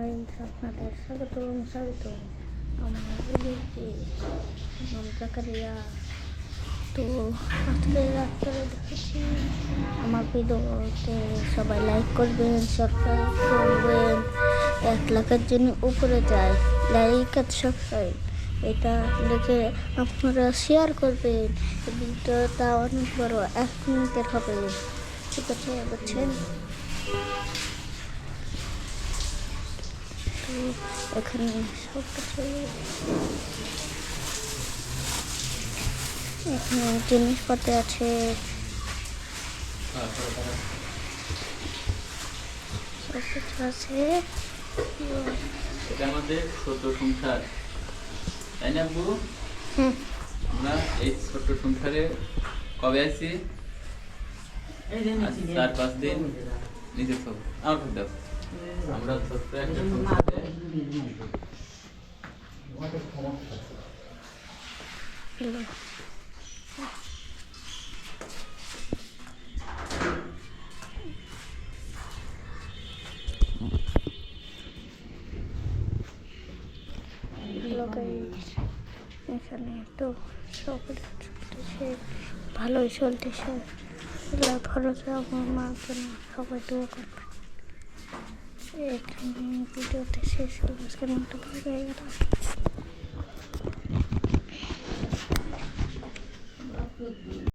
Guys আপনাদের স্বাগত স্বাগত। আমার জাকারিয়া তো আজকে রাত্রে দেখেছি আমার ভিডিওতে সবাই লাইক করবেন সাবস্ক্রাইব করবেন, এক লাখের জন্য উপরে যায় লাইক আর সাবস্ক্রাইব এটা লিখে আপনারা শেয়ার করবেন। ভিডিওটা অনেক বড়, এক মিনিটের হবে। ঠিক আছে বুঝছেন তো এখানে সব কিছু এখানে জিনিসপত্র আছে। সব কিছু আছে। এটা আমাদের ছোট সংসার তাই না হুম। আমরা এই ছোট সংসারে কবে আছি চার পাঁচ দিন নিজে সব আমার খুব দেখো আমরা ছোট্ট একটা সংসারে হ্যালো হ্যালো গাইস এখানে তো সকলে চলতেছে। ভালোই চলতেছে ভরসা আমার মার জন্য সবাই দোয়া করবে। এখানে ভিডিওতে শেষ করব আজকের মতো